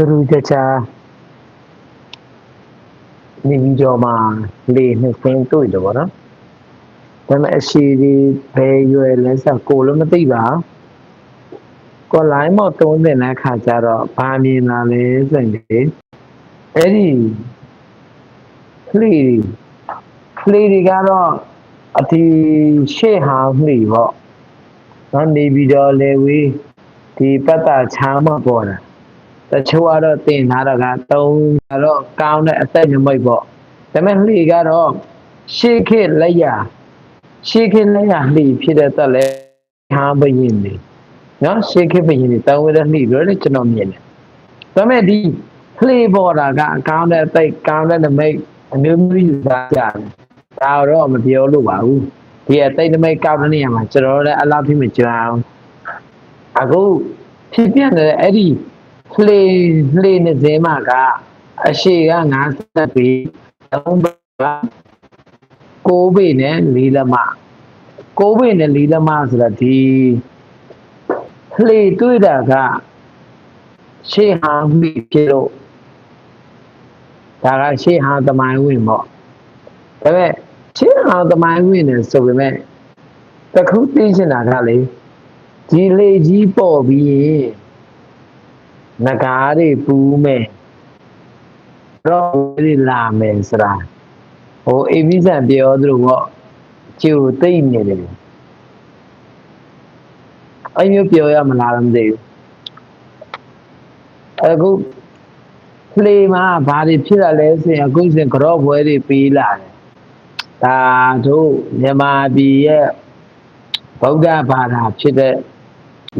ထူးထူးခြားခြားနေပြီးတော့မှလေနှစ်စင်းတွေ့တယ်ဗောနော်ဒါပေမဲ့အရှိဒီဘယ်ရွယ်လဲဆိုတော့ကိုလည်းမသိပါဘူးကိုလိုင်းမော့သုံးတဲ့အခါကျတော့ဘာမြင်လာလဲဆိုရင်လေအဲ့ဒီကလေးကလေးတွေကတော့အတီရှေ့ဟာမှီပေါ့နော်နေပြီးတော့လေဝေးဒီပတ်တာချားမပေါ်တာ တချို့ကတော့တင်ထားတာက3ကတော့ကောင်းတဲ့အသက်ညမိတ်ပေါ့ဒါပေမဲ့လှေကတော့ရှေးခေတ်လက်ရရှေးခေတ်လက်ရလှေဖြစ်တဲ့တက်လဲဟာဘယင်းနေနော်ရှေးခေတ်ဘယင်းနေတောင်းဝဲတဲ့လှေလို့လည်းကျွန်တော်မြင်တယ်ဒါပေမဲ့ဒီလှေပေါ်တာကအကောင်းတဲ့အသက်ကောင်းတဲ့နမိတ်အမျိုးမျိုးယူသားကြတယ်ဒါတော့မပြောလို့ပါဘူးဒီအသက်နမိတ်ကောင်းတဲ့နေရာမှာကျွန်တော်လည်းအလားဖြစ်မကြအောင်အခုဖြစ်ပြနေတဲ့အဲ့ဒီ လှေလှေနဲ့ဇဲမကအရှိက50ပေ3ဘက6ပေနဲ့4လက်မ6ပေနဲ့4လက်မဆိုတော့ဒီလှေတွေ့တာကရှေးဟာမိဖြစ်လို့ဒါကရှေးဟာသမိုင်းဝင်ပေါ့ဒါပေမဲ့ရှေးဟာသမိုင်းဝင်နေဆိုပေမဲ့တခုသိချင်တာကလေဒီလေကြီးပေါ်ပြီးရင် ငကားတွေပူးမယ်တော့တွေလာမယ်ဆိုတာဟိုအိမိဆန်ပြောသလိုပေါ့ကျိုသိမ့်နေတယ်အဲ့မျိုးပြောရမလားတော့မသိဘူးအခုလေမှာဘာတွေဖြစ်လာလဲဆိုရင်အခုစဉ်ကြော့ပွဲတွေပေးလာတယ်ဒါတို့မြန်မာပြည်ရဲ့ဗုဒ္ဓဘာသာဖြစ်တဲ့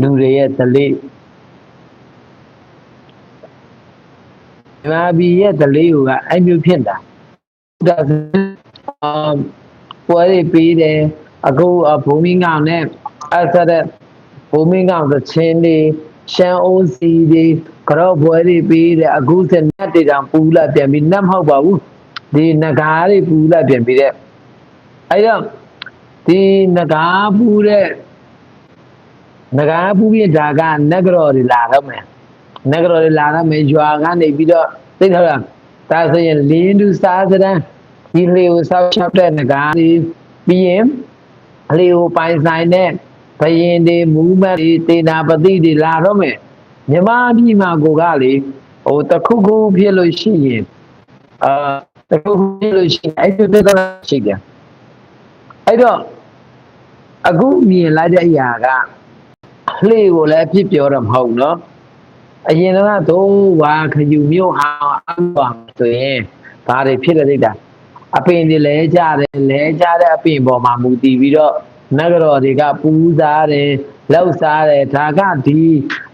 လူတွေရဲ့ဓလေ့ မြန်မာပြည်ရဲ့ဒလေးကအဲ့မျိုးဖြစ်တာဒါအာပွဲတွေပြီးတယ်အခုဘုံမင်းကောင်နဲ့အဲ့ဆက်တဲ့ဘုံမင်းကောင်သချင်းတွေရှမ်းအိုးစီတွေကြော့ပွဲတွေပြီးတယ်အခုစနတ်တွေတောင်ပူလာပြန်ပြီးနတ်မဟုတ်ပါဘူးဒီနဂါးတွေပူလာပြန်ပြီးတဲ့အဲ့တော့ဒီနဂါးပူတဲ့နဂါးပူပြီးဒါကနဂရော်တွေလာတော့မယ် နဂရော်တွေလာတော့မယ်ရွာကနေပြီးတော့သိတယ်ဟုတ်လားဒါဆိုရင်လင်းသူစားစရန်ဒီလေကိုဆောက်ချပ်တဲ့ငကားတွေပြီးရင်အလေကိုပိုင်ဆိုင်တဲ့ဘယင်တွေမူးမတ်တွေတေနာပတိတွေလာတော့မယ်မြမပြည်မှာကိုကလေဟိုတခုခုဖြစ်လို့ရှိရင်အာတခုခုဖြစ်လို့ရှိရင်အဲ့ဒီတက်တာရှိတယ်အဲ့တော့အခုမြင်လိုက်တဲ့အရာကလှေကိုလည်းအဖြစ်ပြောတော့မဟုတ်နော် အရင်ကတော့ဝါခယူမြို့ဟာအပါဆိုရင်ဘာတွေဖြစ်လဲသိတာအပင်တွေလဲကြတယ်လဲကြတဲ့အပင်ပေါ်မှာမူတည်ပြီးတော့နဂရော်တွေကပူးစားတယ်လောက်စားတယ်ဒါကဒီ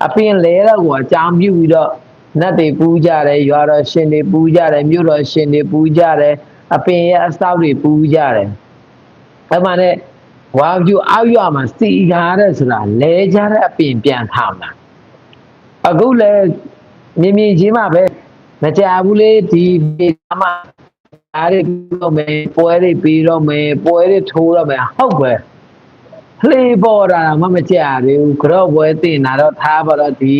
အပင်လဲတော့ကိုအကြောင်းပြုပြီးတော့နတ်တွေပူးကြတယ်ရွာတော်ရှင်တွေပူးကြတယ်မြို့တော်ရှင်တွေပူးကြတယ်အပင်ရဲ့အစောက်တွေပူးကြတယ်အဲ့မှာနဲ့ဝါကျူအောက်ရွာမှာစီကားတဲ့ဆိုတာလဲကြတဲ့အပင်ပြန်ထောင်တာ အခုလည်းမြင်မြင်ချင်းမှပဲမကြဘူးလေဒီဒီမှာအားရပြီးတော့မယ်ပွဲတွေပြီးတော့မယ်ပွဲတွေထိုးတော့မယ်ဟုတ်ပဲလှေပေါ်တာမှမကြသေးဘူးကြော့ပွဲတင်တာတော့ထားပါတော့ဒီ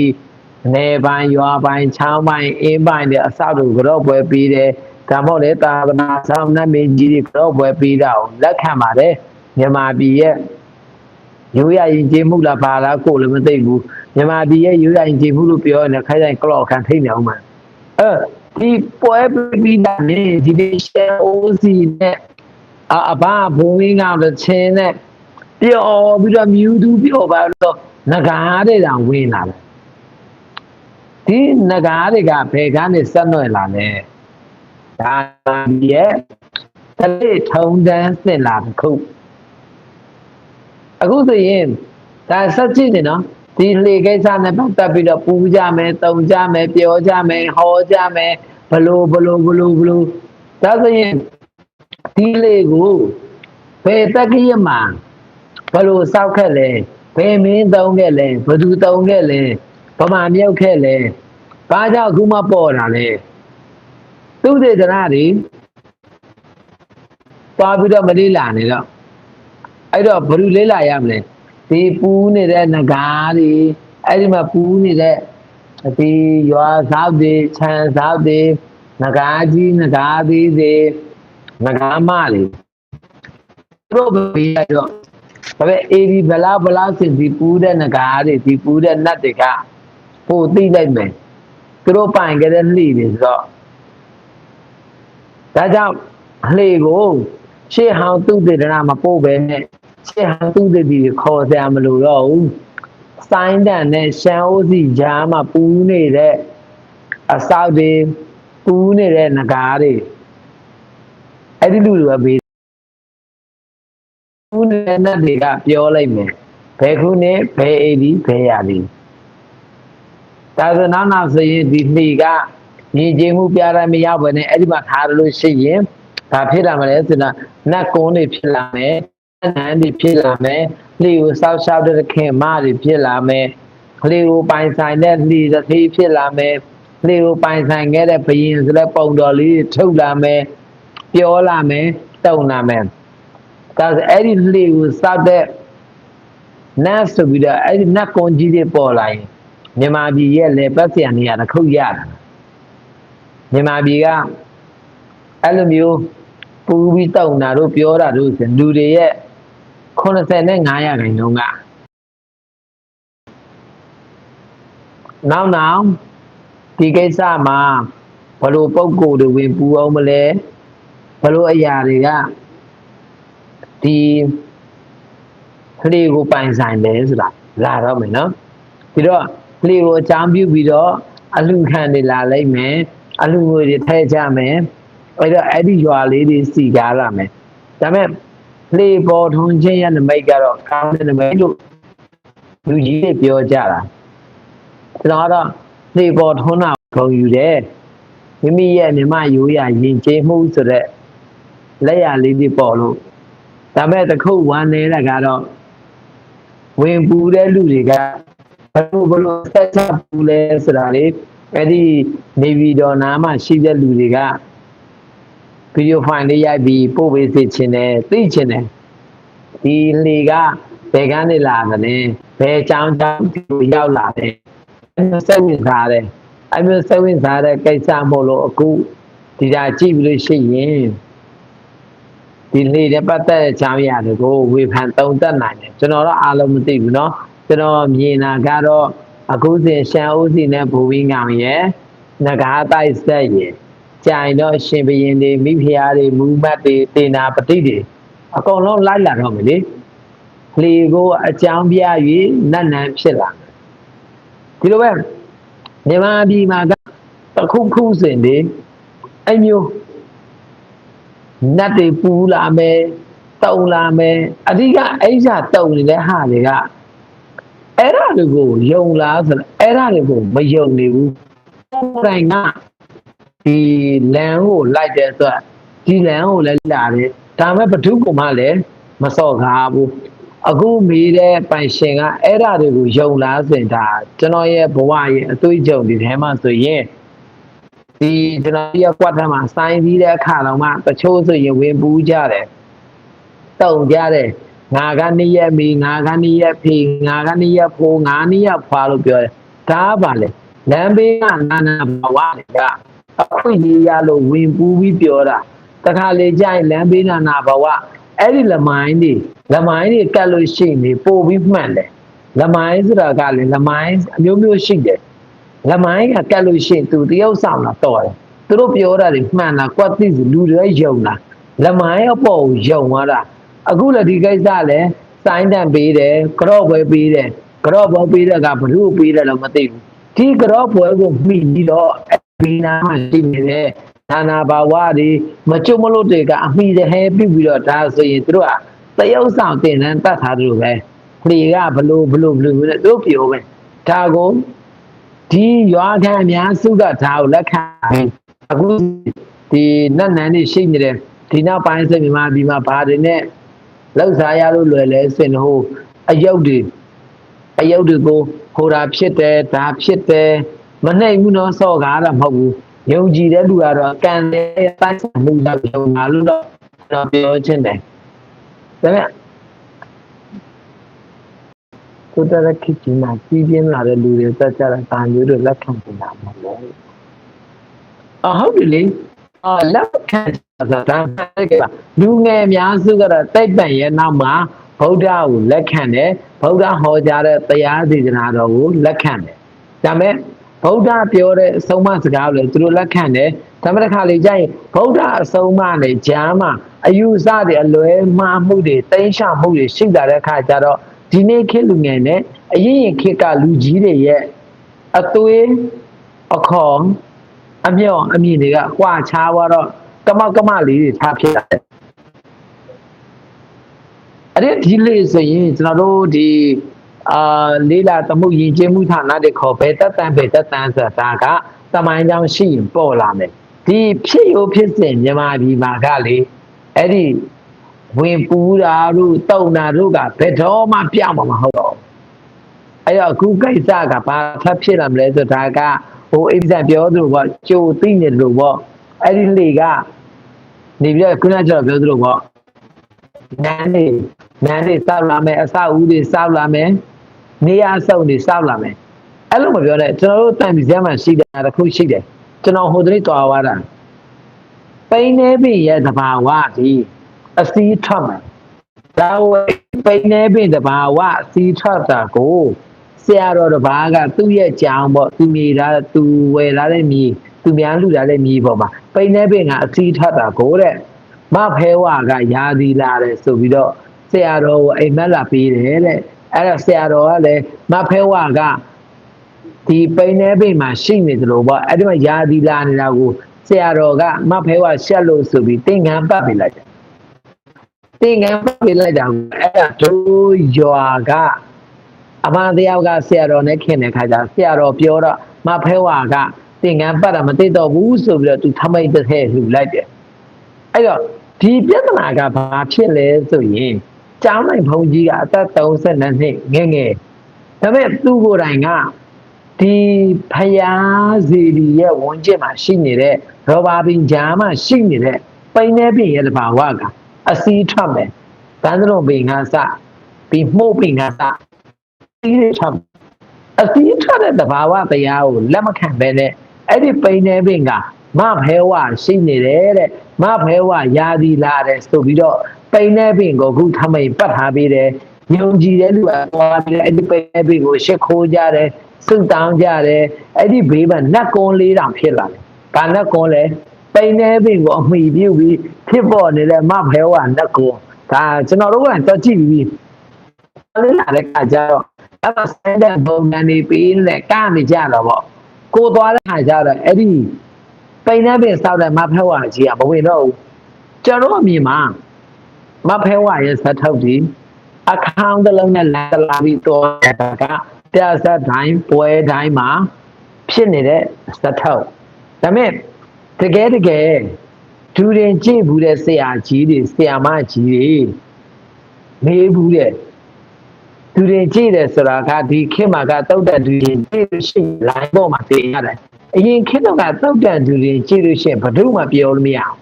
နေပိုင်းရွာပိုင်းချောင်းပိုင်းအင်းပိုင်းတွေအဆောက်တို့ကြော့ပွဲပြီးတယ်ဒါမှမဟုတ်လေတာဝနာဆောင်နှမင်းကြီးတွေကြော့ပွဲပြီးတာကိုလက်ခံပါတယ်မြန်မာပြည်ရဲ့ရိုးရရင်ကျေးမှုလားပါလားကိုယ်လည်းမသိဘူး မြန်မာပြည်ရဲ့ရိုးရရင်ကျေးမှုလို့ပြောရင်လည်းခိုင်းတိုင်းကလော့ခံထိနေအောင်မှာအဲဒီပွဲပြီးတာနေဒီဒီရှယ်အိုစီနဲ့အအဘဘုံရင်းကောင်တစ်ချင်းနဲ့ပျော်ပြီးတော့မြူသူပျော်ပါလို့ငကားတဲ့တောင်ဝင်လာတယ်ဒီငကားတွေကဘယ်ကနေဆက်နွယ်လာလဲဒါရဲ့တလေးထုံတန်းစစ်လာတစ်ခုအခုဆိုရင်ဒါဆက်ကြည့်နေနော် ဒီလေကိစ္စနဲ့ပတ်သက်ပြီးတော့ပူကြမယ်တုံကြမယ်ပြောကြမယ်ဟောကြမယ်ဘလို့ဘလို့ဘလို့ဘလို့ဒါဆိုရင်ဒီလေကိုဘယ်တက္ကရာမှာဘလို့စောက်ခဲ့လဲဘယ်မင်းတုံးခဲ့လဲဘသူတုံးခဲ့လဲဗမာမြုပ်ခဲ့လဲဘာကြောင့်အခုမှပေါ်တာလဲသူတေသနာတွေပါပြီးတော့မလေးလာနေတော့အဲ့တော့ဘယ်လိုလေးလာရမလဲ ဒီပူးနေတဲ့ငကားတွေအဲ့ဒီမှာပူးနေတဲ့ဒီရွာစားတွေခြံစားတွေငကားကြီးငကားသေးတွေငကားမလေးသူတို့ဘေးရတော့ဒါပေမဲ့အေဒီဘလာဘလာစင်ဒီပူးတဲ့ငကားတွေဒီပူးတဲ့နတ်တွေကပို့သိလိုက်မယ်သူတို့ပိုင်ကြတဲ့လှိတွေဆိုတော့ဒါကြောင့်လှိကိုရှေ့ဟောင်းသူတေတနာမပို့ပဲနဲ့ ရှေ့ဟောင်းသူတေတီတွေခေါ်စရာမလိုတော့ဘူးစိုင်းတန်နဲ့ရှမ်းအိုးစီကြားမှာပူးနေတဲ့အဆောက်တွေပူးနေတဲ့ငကားတွေအဲ့ဒီလူတွေကဘေးပူးနေတဲ့နတ်တွေကပြောလိုက်မယ်ဘယ်ခုနဲ့ဘယ်အေဒီဘယ်ရသည်ဒါဆိုနောက်နောက်ဆိုရင်ဒီလှီကညီကျင်းမှုပြရမရဘဲနဲ့အဲ့ဒီမှာထားရလို့ရှိရင်ဒါဖြစ်လာမလဲဆိုတော့နတ်ကုန်းတွေဖြစ်လာမယ် နန်းတွေဖြစ်လာမယ်လှီကိုစောက်ရှောက်တဲ့ခင်မတွေဖြစ်လာမယ်လှီကိုပိုင်ဆိုင်တဲ့လှီတစ်သေးဖြစ်လာမယ်လှီကိုပိုင်ဆိုင်ခဲ့တဲ့ဘရင်ဆိုတဲ့ပုံတော်လေးတွေထုတ်လာမယ်ပြောလာမယ်တုံလာမယ်ဒါဆိုအဲ့ဒီလှီကိုစောက်တဲ့နတ်ဆိုပြီးတော့အဲ့ဒီနတ်ကုန်းကြီးတွေပေါ်လာရင်မြန်မာပြည်ရဲ့လေပတ်စံနေရာတစ်ခုရတာမြန်မာပြည်ကအဲ့လိုမျိုးပူပြီးတောက်တာတို့ပြောတာတို့ဆိုလူတွေရဲ့ 85ရာခိုင်နှုန်းကနောက်နောက်ဒီကိစ္စမှာဘလို့ပုံကိုယ်တွေဝင်ပူအောင်မလဲဘလို့အရာတွေကဒီကလေးကိုပိုင်ဆိုင်တယ်ဆိုတာလာတော့မယ်နော်ဒီတော့ကလေးကိုအကြောင်းပြုပြီးတော့အလှခံတွေလာလိုက်မယ်အလှငွေတွေထည့်ကြမယ်အဲ့တော့အဲ့ဒီရွာလေးတွေစီကားလာမယ်ဒါပေမဲ့ လေပေါ်ထွန်ခြင်းရနမိတ်ကတော့ကောင်းတဲ့နမိတ်လို့လူကြီးတွေပြောကြတာကျွန်တော်ကတော့လေပေါ်ထွန်းတာဂုံယူတယ်မိမိရဲ့မြမရိုးရာယဉ်ကျေးမှုဆိုတဲ့လက်ရလေးတွေပေါ်လို့ဒါပေမဲ့တခုဝမ်းနေတာကတော့ဝင်ပူတဲ့လူတွေကဘယ်လိုဘယ်လိုဆက်ချက်ပူလဲဆိုတာလေအဲ့ဒီနေပြည်တော်နားမှာရှိတဲ့လူတွေက ဗီဒီယိုဖိုင်လေးရိုက်ပြီးပို့ပေးစေချင်တယ်သိချင်တယ်ဒီလေကဘယ်ကနေလာတယ်ဘယ်အကြောင်းကြောင့်ဒီလိုရောက်လာတယ်အဲ့လိုစိတ်ဝင်စားတယ်အဲ့လိုစိတ်ဝင်စားတဲ့ကိစ္စမို့လို့အခုဒီဒါကြည့်ပြီးလို့ရှိရင်ဒီလေတဲ့ပတ်သက်တဲ့အကြောင်းအရာတွေကိုဝေဖန်သုံးသပ်နိုင်တယ်ကျွန်တော်တော့အားလုံးမသိဘူးเนาะကျွန်တော်မြင်တာကတော့အခုစဉ်ရှမ်းဦးစီနဲ့ဘူဝင်းကောင်ရဲ့ငကားတိုက်ဆက်ရဲ့ ကြိုင်တော့ရှင်ဘရင်တွေမိဖုရားတွေမူမတ်တွေတေနာပတိတွေအကုန်လုံးလိုက်လာတော့မယ်လေလေကိုအကြောင်းပြ၍နတ်နန်းဖြစ်လာဒီလိုပဲမြန်မာပြည်မှာကတခုခုစဉ်တွေအဲ့မျိုးနတ်တွေပူလာမယ်တုံလာမယ်အဓိကအိဆာတုံနေတဲ့ဟာတွေကအဲ့ဒါတွေကိုယုံလားဆိုတော့အဲ့ဒါတွေကိုမယုံနေဘူးကိုယ်တိုင်က ဒီလမ်းကိုလိုက်တဲ့အတွက်ဒီလမ်းကိုလည်းလာတယ်ဒါမဲ့ဘ ᱹ ကမှလည်းမစော့ကားဘူးအခုမေးတဲ့ပိုင်ရှင်ကအဲ့ဒါတွေကိုယုံလားဆိုရင်ဒါကျွန်တော်ရဲ့ဘဝရဲ့အသွေးကြုံဒီထဲမှာဆိုရင်ဒီကျွန်တော်ရဲ့ကွက်ထမ်းမှာစိုင်းပြီးတဲ့အခါတော့မှတချို့ဆိုရင်ဝင်ပူးကြတယ်တုံကြတယ်ငါကနေရက်မီငါကနေရက်ဖေငါကနေရက်ဖိုးငါနေရက်ဖွာလို့ပြောတယ်ဒါပါလေလမ်းဘေးကနာနာဘဝတွေက အခွင့်အရေးရလို့ဝင်ပူးပြီးပြောတာတခါလေကြရင်လမ်းဘေးနာနာဘဝအဲ့ဒီလမိုင်းတွေလမိုင်းတွေကတ်လို့ရှိနေပို့ပြီးမှန်တယ်လမိုင်းဆိုတာကလည်းလမိုင်းအမျိုးမျိုးရှိတယ်လမိုင်းကကတ်လို့ရှိရင်သူတယောက်ဆောင်လာတော့တယ်သူတို့ပြောတာတွေမှန်လားကွက်သိလူတွေယုံလားလမိုင်းအပေါ်ကိုယုံသွားတာအခုလည်းဒီကိစ္စလည်းစိုင်းတန်ပေးတယ်ကြော့ပွဲပေးတယ်ကြော့ပွဲပေးတဲ့ကဘ누구ပေးတယ်လို့မသိဘူးဒီကြော့ပွဲကိုမိပြီးတော့ ဘီနာမှာရှိနေတဲ့နာနာဘာဝတွေမကြုံမလို့တွေကအမိတဲ့ဟဲပြပြီးတော့ဒါဆိုရင်တို့ကတရုပ်ဆောင်တင်တန်းတတ်ထားတယ်လို့ပဲလေကဘလို့ဘလို့ဘလို့နဲ့တို့ပြောပဲဒါကိုဒီရွာခံအများစုကဒါကိုလက်ခံအခုဒီနတ်နန်းနေရှိနေတယ်ဒီနောက်ပိုင်းဆိုမြန်မာပြည်မှာဘာတွေနဲ့လောက်စားရလို့လွယ်လဲစင်ဟိုအယုတ်တွေအယုတ်တွေကိုဟိုတာဖြစ်တယ်ဒါဖြစ်တယ် မနှိမ်ဘူးနော်စော့ကားတာမဟုတ်ဘူးယုံကြည်တဲ့လူကတော့ကံတဲ့တိုက်မှုတော့ယုံတာလို့တော့ကျွန်တော်ပြောချင်တယ်ဒါပေမဲ့ကိုတရခစ်ကြီးမှာကြီးပြင်းလာတဲ့လူတွေတက်ကြတာဒါမျိုးတွေလက်ခံနေတာမဟုတ်ဘူးအဟုတ်ပြီလေအာလက်ခံတာဒါကလူငယ်အများစုကတော့တိတ်ပံရဲ့နောက်မှာဗုဒ္ဓကိုလက်ခံတယ်ဗုဒ္ဓဟောကြားတဲ့တရားဒေသနာတော်ကိုလက်ခံတယ်ဒါပေမဲ့ ဗုဒ္ဓပြောတဲ့အဆုံးအမစကားကိုလည်းသူတို့လက်ခံတယ်ဒါပေမဲ့တစ်ခါလေကြာရင်ဗုဒ္ဓအဆုံးအမနဲ့ဂျားမှာအယူအဆတွေအလွဲမှားမှုတွေတိမ့်ရှမှုတွေရှိလာတဲ့အခါကျတော့ဒီနေ့ခေတ်လူငယ်နဲ့အရင်ရင်ခေတ်ကလူကြီးတွေရဲ့အသွေးအခေါ်အမြော့အမြင့်တွေကကွာခြားသွားတော့ကမောက်ကမလေးတွေထားဖြစ်လာတယ်အဲ့ဒီဒီလေးဆိုရင်ကျွန်တော်တို့ဒီ အာလေးလာသမှုယဉ်ကျေးမှုဌာနတွေခေါ်ဘယ်တက်တန်ဘယ်တက်တန်ဆိုတာကတမိုင်းကြောင်းရှိရင်ပေါ်လာမယ်ဒီဖြစ်ရိုးဖြစ်စဉ်မြန်မာပြည်မှာကလေအဲ့ဒီဝင်ပူတာတို့တုံတာတို့ကဘယ်တော့မှပြောင်းမှာမဟုတ်တော့အဲ့တော့အခုကိစ္စကဘာထပ်ဖြစ်လာမလဲဆိုတာကဟိုအိပ္ပဇပြောသလိုပေါ့ကြိုသိနေလို့ပေါ့အဲ့ဒီလေကနေပြီးတော့ခုနကကျွန်တော်ပြောသလိုပေါ့နန်းနေနန်းတွေစောက်လာမယ်အဆောက်အဦတွေစောက်လာမယ် နေရာစုံတွေစောက်လာမယ်အဲ့လိုမပြောနဲ့ကျွန်တော်တို့တန်ပြည်စမ်းမှာရှိတယ်တစ်ခုရှိတယ်ကျွန်တော်ဟိုတည်းတွားသွားတာပိန်းနေပြီရဲ့တဘာဝဒီအစီးထွက်မှာဒါဝဲပိန်းနေပြီတဘာဝအစီးထွက်တာကိုဆရာတော်တစ်ပါးကသူ့ရဲ့ကြောင်ပေါ့သူမြေသားသူဝယ်လာတဲ့မြေသူများလူလာတဲ့မြေပေါ်မှာပိန်းနေပြီကအစီးထွက်တာကိုတဲ့မဖဲဝါကယာဒီလာတယ်ဆိုပြီးတော့ဆရာတော်ကိုအိမ်မက်လာပေးတယ်တဲ့ အဲ့ဒါဆရာတော်ကလည်းမဖဲဝါကဒီပိန်းနေပိမှာရှိနေတယ်လို့ပေါ့အဲ့ဒီမှာယာဒီလာနေတာကိုဆရာတော်ကမဖဲဝါရှက်လို့ဆိုပြီးတင်ငန်းပတ်ပေးလိုက်တယ်တင်ငန်းပတ်ပေးလိုက်တာကိုအဲ့ဒါတို့ရွာကအမန်တရားကဆရာတော်နဲ့ခင်တဲ့ခါကျဆရာတော်ပြောတော့မဖဲဝါကတင်ငန်းပတ်တာမသိတော့ဘူးဆိုပြီးတော့သူထမိတ်တစ်ထဲလှူလိုက်တယ်အဲ့တော့ဒီပြဿနာကဘာဖြစ်လဲဆိုရင် ကျောင်းနိုင်ဘုန်းကြီးကအသက်32နှစ်ငယ်ငယ်ဒါပေမဲ့သူ့ကိုယ်တိုင်ကဒီဖယားဇီဒီရဲ့ဝန်ကျင်မှာရှိနေတဲ့ရောဘာပင်ဂျာမှာရှိနေတဲ့ပိန်းနေပင်ရဲ့တဘာဝကအစီးထွက်မယ်ဘန်းလုံးပင်ကစပြီးမှုတ်ပင်ကစစီးရထွက်အစီးထွက်တဲ့တဘာဝတရားကိုလက်မခံဘဲနဲ့အဲ့ဒီပိန်းနေပင်ကမဖဲဝရှိနေတယ်တဲ့မဖဲဝယာဒီလာတယ်ဆိုပြီးတော့ ပိန်နေပင်ကိုခုထမိန်ပတ်ထားပြီးတယ်ညုံကြည်တဲ့လူကသွားပြီးအဲ့ဒီပိန်နေပင်ကိုရှ िख ိုးကြတယ်စွတ်တောင်းကြတယ်အဲ့ဒီဘေးမှာနတ်ကုန်းလေးတောင်ဖြစ်လာတယ်ဘာနတ်ကုန်းလဲပိန်နေပင်ကိုအမိပြုတ်ပြီးဖြစ်ပေါ်နေတဲ့မဖဲဝနတ်ကုန်းဒါကျွန်တော်တို့ကတော့ကြည့်ပြီးလေးလာတဲ့ခါကျတော့အဲ့ဒါစတဲ့ဘုံကနေပြီးနဲ့ကနေကြတော့ပေါ့ကိုသွားတဲ့ခါကျတော့အဲ့ဒီပိန်နေပင်စောက်တဲ့မဖဲဝကြီးကမဝင်တော့ဘူးကျွန်တော်အမြင်မှာ မဖဲဝရဲ့ဇတ်ထုတ်ဒီအခါင်းတစ်လုံးနဲ့လာလာပြီးတော့တာကပြဇတ်တိုင်းပွဲတိုင်းမှာဖြစ်နေတဲ့ဇတ်ထုတ်ဒါပေမဲ့တကယ်တကယ်ဒူရင်ကြည့်ဘူးတဲ့ဆရာကြီးတွေဆရာမကြီးတွေမေးဘူးတဲ့ဒူရင်ကြည့်တယ်ဆိုတာကဒီခေတ်မှာကတုတ်တက်ဒူရင်ကြည့်လို့ရှိရင် line ပေါ်မှာသိရတယ်အရင်ခေတ်တော့ကတုတ်တက်ဒူရင်ကြည့်လို့ရှိရင်ဘယ်သူမှပြောလို့မရအောင်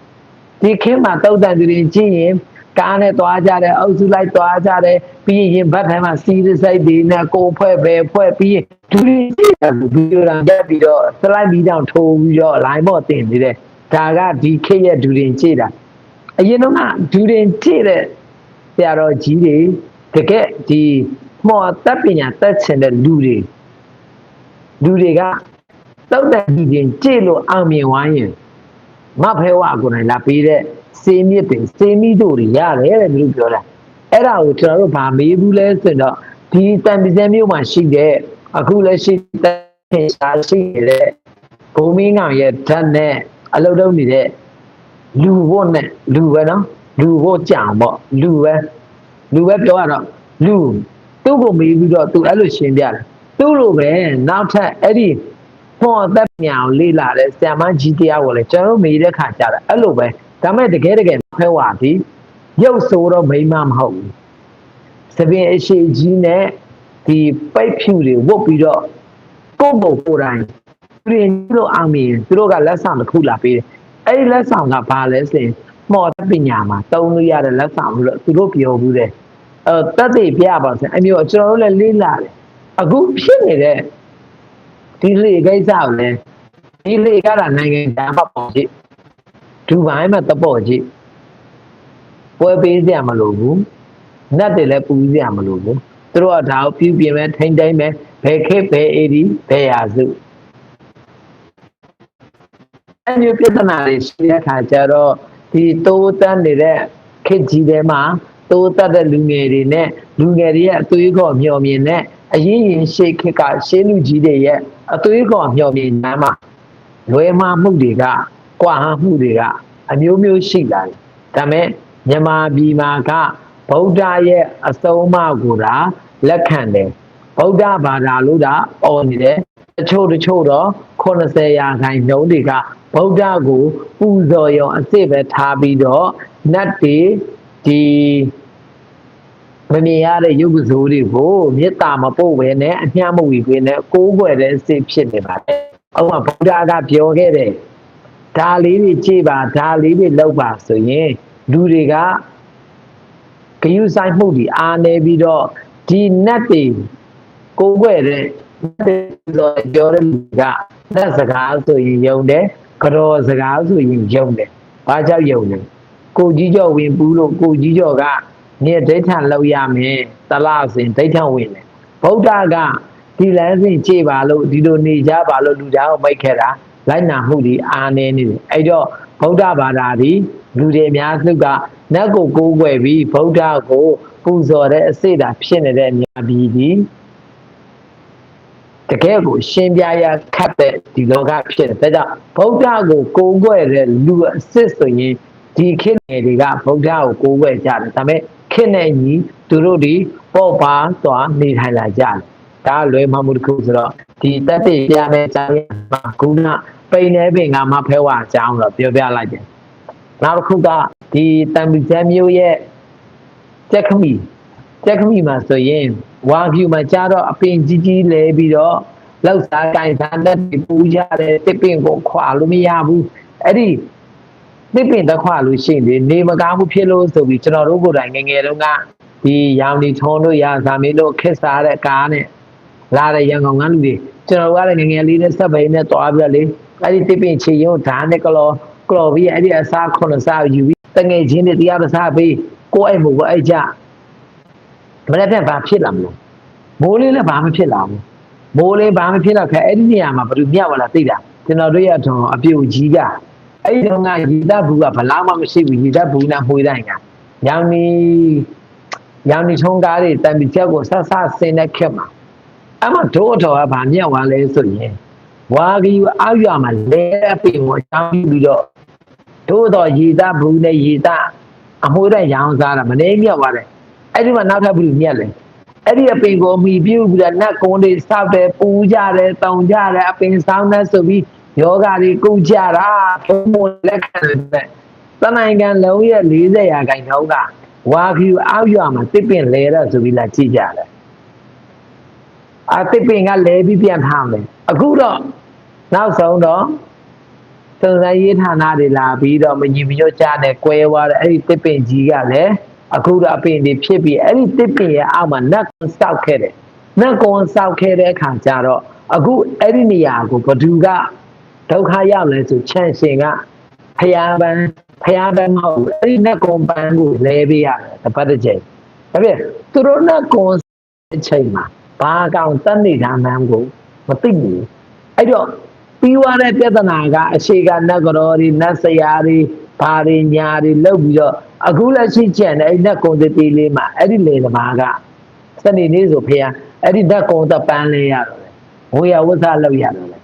ဒီခေတ်မှာတုတ်တက်ဒူရင်ကြည့်ရင် ကားနဲ့သွားကြတယ်အုပ်စုလိုက်သွားကြတယ်ပြီးရင်ဘတ်ထဲမှာစီးစိတ်တွေနဲ့ကိုဖွဲ့ပဲဖွဲ့ပြီးဒူရင်ကြည့်တယ်ဗီဒီယိုတောင်တက်ပြီးတော့စလိုက်ပြီးတောင်ထိုးပြီးတော့ line ပေါ်တင်နေတယ်ဒါကဒီခေတ်ရဲ့ဒူရင်ကြည့်တာအရင်တော့ကဒူရင်ကြည့်တဲ့ဆရာတော်ကြီးတွေတကယ်ဒီမော်တပ်ပညာတက်ချင်တဲ့လူတွေလူတွေကတောက်တဲ့ဒီရင်ကြည့်လို့အောင်မြင်ဝိုင်းရင်မဖဲဝကိုယ်တိုင်လာပေးတဲ့ စေမြစ်တွေစေမိတို့တွေရတယ်တဲ့လူပြောတာအဲ့ဒါကိုကျွန်တော်တို့ဗာမေးဘူးလဲဆိုတော့ဒီတန်ပစံမျိုးမှာရှိတဲ့အခုလည်းရှိတဲ့ရှားရှိနေတဲ့ဘုံမင်းကောင်ရဲ့ဓာတ်နဲ့အလုပ်လုပ်နေတဲ့လူဘို့နဲ့လူပဲနော်လူဘို့ကြံပေါ့လူပဲလူပဲပြောရတော့လူသူ့ကိုမေးပြီးတော့သူအဲ့လိုရှင်းပြတယ်သူ့လိုပဲနောက်ထပ်အဲ့ဒီဟောသက်ညာကိုလေ့လာတဲ့ဆရာမကြီးတရားကိုလည်းကျွန်တော်မေးတဲ့ခါကျတော့အဲ့လိုပဲ ဒါမဲ့တကယ်တကယ်ဖဲဝါဒီရုပ်ဆိုတော့မိမမဟုတ်ဘူးသပင်အရှိကြီးနဲ့ဒီပိတ်ဖြူတွေဝတ်ပြီးတော့ကိုယ့်ဘုံကိုယ်တိုင်ပြင်လို့အောင်မြင်သူတို့ကလက်ဆောင်တစ်ခုလာပေးတယ်အဲ့ဒီလက်ဆောင်ကဘာလဲဆိုရင်မော်တပညာမှာတုံးလို့ရတဲ့လက်ဆောင်လို့သူတို့ပြောဘူးတဲ့အဲတက်တည်ပြပါစေအမျိုးကျွန်တော်တို့လည်းလေးလာတယ်အခုဖြစ်နေတဲ့ဒီလေကိစ္စကိုလည်းဒီလေကတာနိုင်ငံဓာတ်ပေါ့ကြည့် ဒူဘိုင်းမှာတပေါ့ကြည့်ပွဲပေးစရာမလိုဘူးနတ်တွေလည်းပူစရာမလိုဘူးသူတို့ကဒါကိုပြုပြင်မဲ့ထိမ့်တိုင်းမဲ့ဘယ်ခေတ်ဘယ်အေဒီဘယ်ရာစုအဲ့ဒီပြဿနာတွေရှိတဲ့အခါကျတော့ဒီတိုးတန်းနေတဲ့ခေတ်ကြီးထဲမှာတိုးတက်တဲ့လူငယ်တွေနဲ့လူငယ်တွေရဲ့အသွေးခေါ်မျှော်မြင်တဲ့အရင်ရင်ရှေ့ခေတ်ကရှေးလူကြီးတွေရဲ့အသွေးခေါ်မျှော်မြင်နာမှာလွဲမှားမှုတွေက ကွာဟမှုတွေကအမျိုးမျိုးရှိလာတယ်ဒါပေမဲ့မြန်မာပြည်မှာကဗုဒ္ဓရဲ့အဆုံးအမကိုဒါလက်ခံတယ်ဗုဒ္ဓဘာသာလို့ဒါပေါ်နေတယ်တချို့တချို့တော့80ရာခိုင်နှုန်းတွေကဗုဒ္ဓကိုပူဇော်ရုံအစ်စ်ပဲထားပြီးတော့နတ်တွေဒီမမြင်ရတဲ့ရုပ်ကစိုးတွေကိုမေတ္တာမပို့ဘဲနဲ့အမျှမဝီခွင့်နဲ့ကိုးကွယ်တဲ့အစ်စ်ဖြစ်နေပါတယ်။အောက်ကဗုဒ္ဓကပြောခဲ့တယ် ဒါလေးတွေကြည့်ပါဒါလေးတွေလောက်ပါဆိုရင်လူတွေကဂယုဆိုင်မှုတွေအားနေပြီးတော့ဒီနတ်တွေကိုးကွယ်တဲ့နတ်တွေဆိုပြောတဲ့လူကနတ်စကားဆိုရင်ယုံတယ်ကြော်စကားဆိုရင်ယုံတယ်ဘာကြောင့်ယုံလဲကိုကြီးကျော်ဝင်ပူးလို့ကိုကြီးကျော်ကနေဒိဋ္ဌံလောက်ရမယ်တလားစင်ဒိဋ္ဌံဝင်တယ်ဗုဒ္ဓကဒီလမ်းစဉ်ကြည့်ပါလို့ဒီလိုနေကြပါလို့လူသားကိုမိတ်ခဲ့တာ လိုက်နာမှုဒီအားနေနေတယ်အဲ့တော့ဗုဒ္ဓဘာသာဒီလူတွေအများစုကနတ်ကိုကိုးကွယ်ပြီးဗုဒ္ဓကိုပူဇော်တဲ့အစိတ်ဓာဖြစ်နေတဲ့အများပြည်ဒီတကယ်ကိုရှင်းပြရခတ်တဲ့ဒီလောကဖြစ်တယ်ဒါကြောင့်ဗုဒ္ဓကိုကိုးကွယ်တဲ့လူအစစ်ဆိုရင်ဒီခေတ်ငယ်တွေကဗုဒ္ဓကိုကိုးကွယ်ကြတယ်ဒါပေမဲ့ခေတ်နဲ့ညီသူတို့ဒီပေါ့ပါသွားနေထိုင်လာကြတယ် ဒါလွယ်မှမှုတစ်ခုဆိုတော့ဒီတက်တိပြမယ်ဇာတိမှာကုဏပိန်နေပင်ကမဖဲဝအကြောင်းတော့ပြောပြလိုက်တယ်နောက်တစ်ခုကဒီတံပီကျမ်းမျိုးရဲ့ကြက်ခမီကြက်ခမီမှာဆိုရင်ဝါဖြူမှာကြားတော့အပင်ကြီးကြီးလဲပြီးတော့လောက်စားကိုင်စားတဲ့ပူကြတယ်တစ်ပင်ကိုခွာလို့မရဘူးအဲ့ဒီတစ်ပင်တစ်ခွာလို့ရှိရင်နေမကားမှုဖြစ်လို့ဆိုပြီးကျွန်တော်တို့ကိုယ်တိုင်ငယ်ငယ်တုန်းကဒီရောင်ဒီထုံးတို့ရစာမင်းတို့ခက်စားတဲ့ကားနဲ့ လာတဲ့ရန်ကုန်ကလူတွေကျွန်တော်တို့ကလည်းငယ်ငယ်လေးနဲ့စက်ပိန်နဲ့တွားပြီးတော့လေအဲ့ဒီတစ်ပင်ချေရုံဓာတ်နဲ့ကလောကလောပြီးအဲ့ဒီအစားခုနစားယူပြီးတငယ်ချင်းတွေတရားတစ်စားပြီးကိုယ့်အိမ်မို့ကိုအဲ့ကြမနေ့ကဘာဖြစ်လာမလို့မိုးလေးလည်းဘာမှဖြစ်လာဘူးမိုးလေးဘာမှဖြစ်တော့ခဲအဲ့ဒီနေရာမှာဘယ်သူမြောက်လာသိတာကျွန်တော်တို့ရထုံအပြုတ်ကြီးကအဲ့ဒီတော့ကရီတဘူးကဘလားမှမရှိဘူးရီတဘူးနဲ့မှွေးတိုင်းကရောင်နီရောင်နီထုံးကားတွေတံပီချက်ကိုဆဆဆင်းတဲ့ခက်မှာ အမှဒိုးတော်ကဗာမြောက်သွားလဲဆိုရင်ဝါကီအောက်ရမှာလဲပင်ကိုချောင်းပြီးတော့တို့တော့ရီတဘူးနဲ့ရီတအမွှေးတဲ့ရောင်စားတာမနေမြောက်သွားတယ်အဲ့ဒီမှာနောက်ထပ်ဘူးမြက်လဲအဲ့ဒီအပင်ကိုမိပြုတ်ပြီးတော့နတ်ကုန်းတွေစောက်တယ်ပူကြတယ်တောင်ကြတယ်အပင်ဆောင်းတဲ့ဆိုပြီးယောဂါတွေကုကြတာဘုံမလက်ခံတယ်တနိုင်ငံလုံးရဲ့40ရာခိုင်နှုန်းကဝါဖြူအောက်ရွာမှာတစ်ပင်လဲတော့ဆိုပြီးလာကြည့်ကြတယ် အတစ်ပင်ကလဲပြီးပြန်ထားမယ်အခုတော့နောက်ဆုံးတော့စုံစမ်းရေးဌာနတွေလာပြီးတော့မညီမညွတ်ကြတဲ့ကွဲသွားတဲ့အဲ့ဒီတစ်ပင်ကြီးကလည်းအခုတော့အပင်တွေဖြစ်ပြီးအဲ့ဒီတစ်ပင်ရဲ့အောက်မှာနတ်ကွန်စောက်ခဲ့တယ်နတ်ကွန်စောက်ခဲ့တဲ့အခါကျတော့အခုအဲ့ဒီနေရာကိုဘသူကဒုက္ခရောက်လဲဆိုချမ်းရှင်ကဖယားပန်းဖယားပန်းမဟုတ်ဘူးအဲ့ဒီနတ်ကွန်ပန်းကိုလဲပေးရတယ်တပတ်တစ်ချိန်ဒါပြသူတို့နတ်ကွန်အချိန်မှာ ဘာကောင်တတ်နေတာမှန်းကိုမသိဘူးအဲ့တော့ပြီးွားတဲ့ပြဿနာကအရှိကနတ်ကတော်တွေနတ်ဆရာတွေဘာတွေညာတွေလောက်ပြီးတော့အခုလက်ရှိကျန်တဲ့အဲ့နတ်ကုံတေးလေးမှာအဲ့ဒီလေသမားကစနေနေ့ဆိုဖေးအဲ့ဒီနတ်ကုံတပန်းလေးရတော့လေဝေယဝသလောက်ရတော့လေ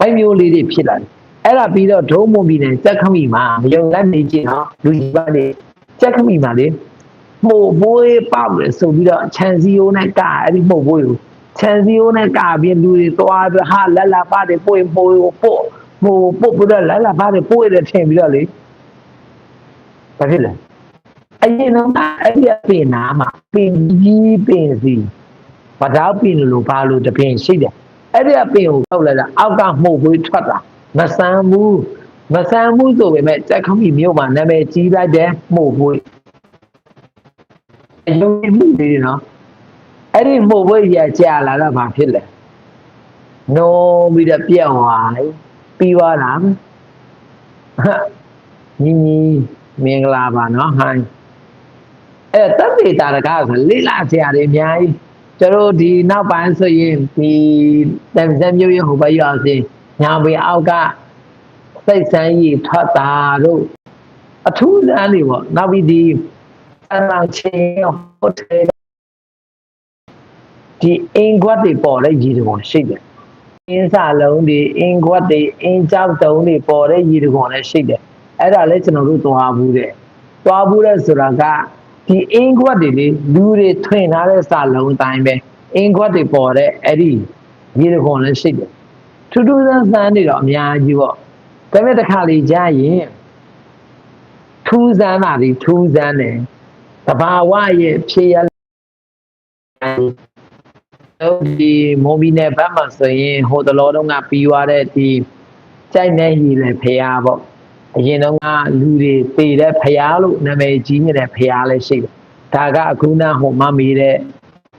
အဲ့မျိုးလေးတွေဖြစ်လာတယ်အဲ့ဒါပြီးတော့ဒုံးမုံပြီးနေစက်ခမိမှာမယုံလက်နေကြည့်နော်လူကြီးပါလေစက်ခမိမှာလေ မှုတ်ဘိုးပေါက်လေဆိုပြီးတော့ခြံစည်းရိုးနဲ့ကအဲ့ဒီမှုတ်ဘိုးကိုခြံစည်းရိုးနဲ့ကပြီးလူတွေသွားပြီးဟာလက်လာပါတယ်ပွေပိုးပို့ဟိုပုတ်ပြီးတော့လာလာပါတယ်ပို့ရထင်ပြီးတော့လေဘာဖြစ်လဲအရင်တော့အဲ့ဒီအပင်နာမှာပင်ကြီးပင်စီဗဒောက်ပင်လို့ဘာလို့တပင်ရှိတယ်အဲ့ဒီအပင်ကိုထောက်လိုက်တာအောက်ကမှုတ်ပြီးထွက်တာမဆန်းဘူးမဆန်းဘူးဆိုပေမဲ့ကြက်ခမီမြို့မှာနာမည်ကြီးလိုက်တယ်မှုတ်ပြီး ယုံကြည်မှုတွေနော်အဲ့ဒီမှုတ်ပွဲကြီးကကြာလာတော့ဘာဖြစ်လဲနိုးပြီးတော့ပြောင်းသွားလေပြီးသွားတာညီညီမင်္ဂလာပါနော်ဟိုင်းအဲ့တပ်ပေတာရကဆိုလေးလာဆရာတွေအများကြီးကျတို့ဒီနောက်ပိုင်းဆိုရင်ဒီတမ်ဇန်မျိုးရဟိုဘက်ရောက်စင်ညာပေအောက်ကစိတ်ဆန်းကြီးထွက်တာတို့အထူးစမ်းတွေပေါ့နောက်ပြီးဒီအ နာချင်းဟိုတယ်ဒီအင်ကွက်တွေပေါ်တဲ့ရည်တော်ရှိတယ်အင်းစာလုံးတွေအင်ကွက်တွေအင်းကြောက်တုံးတွေပေါ်တဲ့ရည်တော်လည်းရှိတယ်အဲ့ဒါလည်းကျွန်တော်တို့သွားဘူးတဲ့သွားဘူးတဲ့ဆိုတာကဒီအင်ကွက်တွေလေလူတွေထွင်ထားတဲ့စာလုံးအတိုင်းပဲအင်ကွက်တွေပေါ်တဲ့အဲ့ဒီရည်တော်လည်းရှိတယ်ထူးထူးဆန်းဆန်းတွေတော့အများကြီးပေါ့ဒါပေမဲ့တစ်ခါလေကြာရင်ထူးဆန်းတာဒီထူးဆန်းတယ် တဘာဝရဲ့ဖြေရတော့ဒီမွန်ဘီနယ်ဘက်မှာဆိုရင်ဟိုတလောတုန်းကပြီးသွားတဲ့ဒီကြိုက်နေရည်လေဖရားပေါ့အရင်တော့ကလူတွေပေတဲ့ဖရားလို့နာမည်ကြီးနေတဲ့ဖရားလည်းရှိတယ်ဒါကအခုနဟိုမမေးတဲ့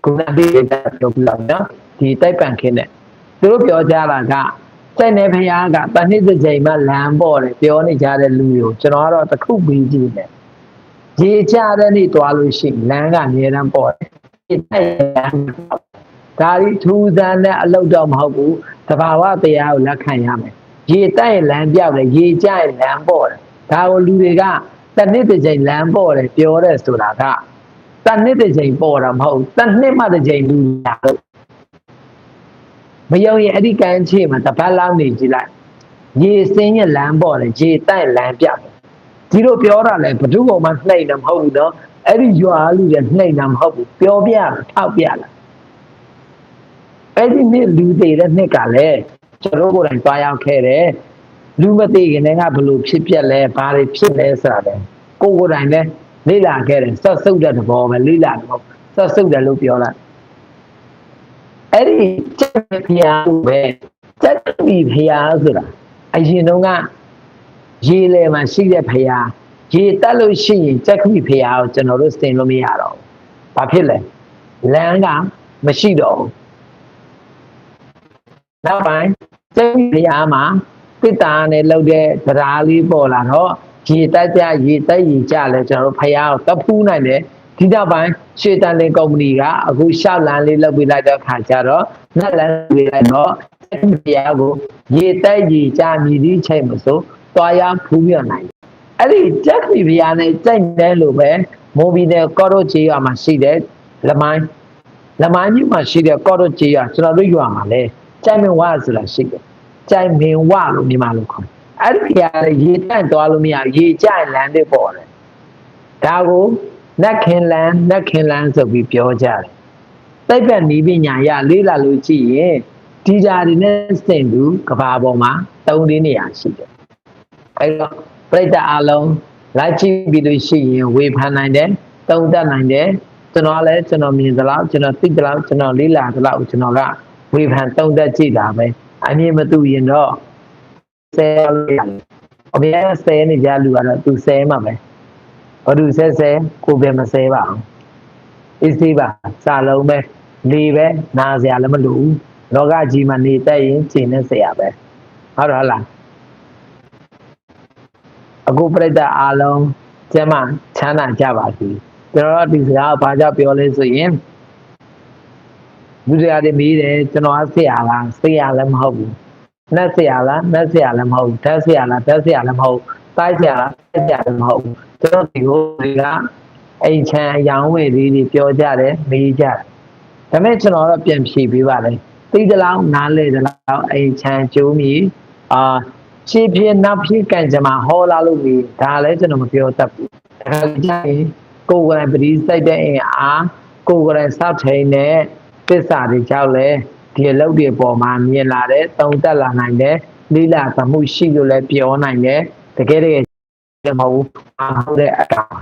ခုနပေးတဲ့ပြောပြလောက်နော်ဒီတိုက်ပန်ခင်းတဲ့သူတို့ပြောကြတာကကြိုက်နေဖရားကတနှစ်တစ်ချိန်မှလမ်းပေါ်တယ်ပြောနေကြတဲ့လူတွေကိုကျွန်တော်ကတော့တခုပြီးကြည့်တယ် ရေချတဲ့နေ့တွားလို့ရှိရင်လမ်းကအများတန်းပေါ်တယ်ဒီတိုက်လမ်းဒါဒီထူးဆန်းတဲ့အလုပ်တော့မဟုတ်ဘူးတဘာဝတရားကိုလက်ခံရမယ်ရေတိုက်လမ်းပြောက်တယ်ရေကျရင်လမ်းပေါ်တယ်ဒါကိုလူတွေကတနှစ်တစ်ချိန်လမ်းပေါ်တယ်ပြောတယ်ဆိုတာကတနှစ်တစ်ချိန်ပေါ်တာမဟုတ်တနှစ်မှတစ်ချိန်လူလာလို့မယုံရင်အဲ့ဒီကမ်းခြေမှာတပတ်လောက်နေကြည့်လိုက်ရေစင်းရဲ့လမ်းပေါ်တယ်ရေတိုက်လမ်းပြောက်တယ် ဒီလိုပြောတာလဲဘယ်သူမှနှိမ့်တယ်မဟုတ်ဘူးနော်အဲ့ဒီရွာလူတွေနှိမ့်တာမဟုတ်ဘူးပြောပြတာထောက်ပြတာအဲ့ဒီနေ့လူသေးတဲ့နှစ်ကလည်းကျွန်တော်ကိုယ်တိုင်တွားရောက်ခဲ့တယ်လူမသေးခင်တည်းကဘလို့ဖြစ်ပြက်လဲဘာတွေဖြစ်လဲဆိုတာလဲကိုယ်ကိုယ်တိုင်လည်းလေ့လာခဲ့တယ်ဆက်စုပ်တဲ့သဘောပဲလေ့လာတော့ဆက်စုပ်တယ်လို့ပြောလိုက်အဲ့ဒီချက်ဖျားပဲချက်ပြီးဖျားဆိုတာအရင်တုန်းက ရေလေမှာရှိတဲ့ဖျားရေတက်လို့ရှိရင်ချက်ခိဖျားကိုကျွန်တော်တို့စင်လို့မရတော့ဘူးဘာဖြစ်လဲလမ်းကမရှိတော့ဘူးနောက်ပိုင်းကျိတ်ရမှာတိတာနဲ့လောက်တဲ့တရားလေးပေါ်လာတော့ရေတက်ကြရေတက်ရေကြလဲကျွန်တော်တို့ဖရားကိုတဖူးနိုင်တယ်ဒီနောက်ပိုင်းရှေတန်လင်ကုမ္ပဏီကအခုရှောက်လန်းလေးလုပ်ပေးလိုက်တဲ့ခါကျတော့နက်လန်းပေးလိုက်တော့ဖရားကိုရေတက်ရေကြမြည်သည့်ချိန်မဆို သွားရဖူးပြနိုင်အဲ့ဒီတက်ခီဖရားနဲ့ကြိုက်တယ်လို့ပဲမိုဘီနယ်ကော့ရိုချေးရမှာရှိတဲ့လမိုင်းလမိုင်းမြို့မှာရှိတဲ့ကော့ရိုချေးရကျွန်တော်တို့ရွာမှာလဲကြိုင်မင်ဝဆိုတာရှိတယ်ကြိုင်မင်ဝလို့မြန်မာလိုခေါ်အဲ့ဒီခါလေရေတန့်သွားလို့မရရေကြိုင်လန်းတွေပေါ်တယ်ဒါကိုနတ်ခင်လန်းနတ်ခင်လန်းဆိုပြီးပြောကြတယ်သိပ္ပံဤပညာရလေးလာလို့ကြည့်ရင်ဒီဓာတ်တွေနဲ့စင်သူကဘာပေါ်မှာ၃လေးနေရာရှိတယ် အဲ့တော့ပြိတ္တအလုံးလိုက်ကြည့်ပြီးလို့ရှိရင်ဝေဖန်နိုင်တယ်သုံးသပ်နိုင်တယ်ကျွန်တော်လည်းကျွန်တော်မြင်သလားကျွန်တော်သိသလားကျွန်တော်လေးလာသလားကျွန်တော်ကဝေဖန်တုံးသက်ကြည့်တာပဲအမြင်မတူရင်တော့ဆဲလို့ရတယ်အမြဲဆဲနေကြလူကတော့သူဆဲမှာပဲဘာလို့ဆဲဆဲကိုပဲမဆဲပါအောင်အေးစေးပါစာလုံးပဲလေပဲနာစရာလည်းမလိုဘူးလောကကြီးမှာနေတတ်ရင်ကျင်နေစရာပဲဟုတ်တော့လား အခုပြိတ္တအားလုံးကျမချမ်းသာကြပါစေကျွန်တော်တို့ဒီစကားကိုဘာကြောင့်ပြောလဲဆိုရင်လူတွေကမေးတယ်ကျွန်တော်ဆရာလားဆရာလည်းမဟုတ်ဘူးနတ်ဆရာလားနတ်ဆရာလည်းမဟုတ်ဘူးဓာတ်ဆရာလားဓာတ်ဆရာလည်းမဟုတ်တိုက်ဆရာလားတိုက်ဆရာလည်းမဟုတ်ဘူးကျွန်တော်ဒီကိုတွေကအိမ်ချမ်းအယောင်ဝယ်လေးတွေပြောကြတယ်မေးကြတယ်ဒါပေမဲ့ကျွန်တော်တော့ပြန်ဖြေပေးပါမယ်သိသလားနားလေသလားအိမ်ချမ်းကျိုးမီအာ ခြေပြင်းနောက်ပြင်းကန်ကြမှာဟောလာလို့ပြီဒါလည်းကျွန်တော်မပြောတတ်ဘူးဒါကြရင်ကိုယ်ကပရိစိုက်တဲ့အင်အားကိုယ်ကစောက်ထိန်တဲ့ပစ္စာတွေကြောင့်လဲဒီအလုပ်တွေပေါ်မှာမြင်လာတဲ့သုံးသက်လာနိုင်တဲ့လိလာသမှုရှိလို့လည်းပြောနိုင်တယ်တကယ်တကယ်မဟုတ်ဘူးအားဟုတ်တဲ့အကောင်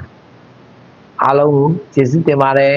အားလုံးကိုကျေးဇူးတင်ပါတယ်